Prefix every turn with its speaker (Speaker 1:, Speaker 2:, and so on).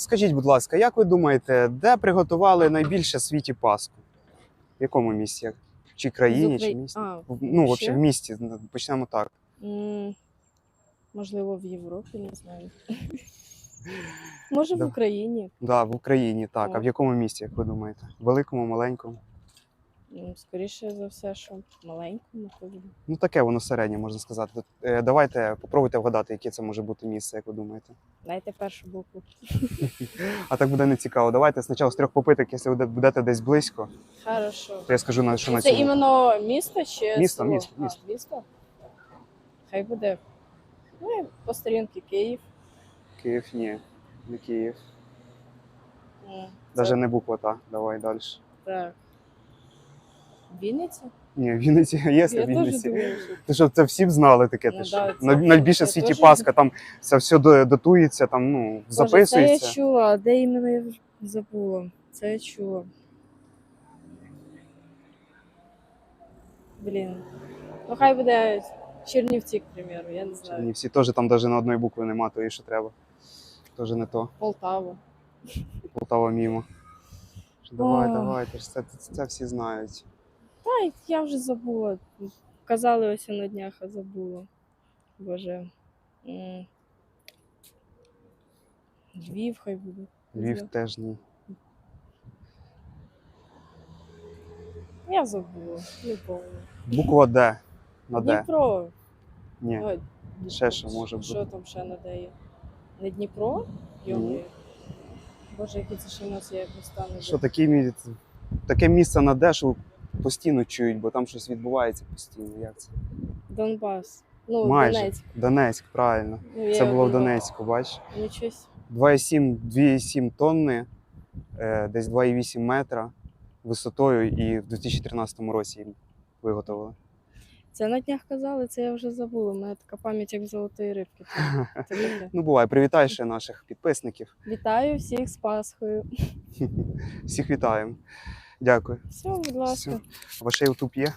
Speaker 1: Скажіть, будь ласка, як ви думаєте, де приготували найбільше в світі Пасху? В якому місті? Чи країні,
Speaker 2: З
Speaker 1: чи місті?
Speaker 2: А,
Speaker 1: Ну, взагалі в місті. Почнемо так.
Speaker 2: М, Можливо, в Європі, не знаю. Може,
Speaker 1: Да.
Speaker 2: в Україні.
Speaker 1: Да, в Україні, так. А в якому місті, як ви думаєте? Великому, маленькому?
Speaker 2: Скоріше за все, що маленькому ходимо.
Speaker 1: Ну, таке воно середнє, можна сказати. Е, Давайте попробуйте вгадати, яке це може бути місце, як ви думаєте.
Speaker 2: Дайте першу букву.
Speaker 1: А так буде не цікаво. Давайте спочатку з трьох попиток, якщо ви будете десь близько,
Speaker 2: Хорошо.
Speaker 1: то я скажу на що на
Speaker 2: Це
Speaker 1: цьому.
Speaker 2: іменно місто чи
Speaker 1: Місто,
Speaker 2: село?
Speaker 1: місто,
Speaker 2: А,
Speaker 1: місто.
Speaker 2: Хай буде. Ну, і по сторінки Київ.
Speaker 1: Київ, ні. Не Київ.
Speaker 2: М, це
Speaker 1: не буква та. Давай далі.
Speaker 2: Так. Вінниця?
Speaker 1: Ні, в Вінниці є в Вінниці.
Speaker 2: думаю, що
Speaker 1: це всі б знали таке,
Speaker 2: Ну
Speaker 1: ти що?
Speaker 2: да, це-
Speaker 1: Найбільше в світі
Speaker 2: теж-
Speaker 1: Пасха, там це все до- датується, там ну,
Speaker 2: Боже, Це я чула, а де іменно я вже забула. Це я чула. Блін. Ну хай буде Чернівці, к примеру, я не знаю.
Speaker 1: Ні, всі теж там навіть на одної букви нема, то і що треба. Теж не то.
Speaker 2: Полтава.
Speaker 1: Полтава мімо. Давай, давай, ти ж це, це, це всі знають.
Speaker 2: Та я вже забула. Казали ось на днях, а забула. Боже. М. Львів хай буде.
Speaker 1: Львів теж ні.
Speaker 2: Я забула, не помню.
Speaker 1: Буква Д. На Д.
Speaker 2: Дніпро.
Speaker 1: Ні.
Speaker 2: Ой,
Speaker 1: Ще що може бути?
Speaker 2: Що там ще надає? Не Дніпро? Йоми. Боже, які це ще емоції, як достану.
Speaker 1: Що такі, мі- таке місце на Д, що постійно чують, бо там щось відбувається постійно. Як це?
Speaker 2: Донбас. Ну,
Speaker 1: Майже.
Speaker 2: Донецьк.
Speaker 1: Донецьк, правильно.
Speaker 2: Ну,
Speaker 1: Це
Speaker 2: я
Speaker 1: було в
Speaker 2: думала,
Speaker 1: Донецьку, бачиш?
Speaker 2: Нічого.
Speaker 1: 2,7 2,7 тонни, е, десь 2,8 метра висотою, і в 2013 році їм виготовили.
Speaker 2: Це на днях казали, це я вже забула. У мене така пам'ять як золотої рибки.
Speaker 1: Ну, бувай, привітай ще наших підписників.
Speaker 2: Вітаю всіх з Пасхою.
Speaker 1: Всіх вітаємо. Дякую.
Speaker 2: Все, будь ласка.
Speaker 1: Все. Ваш ютуб є?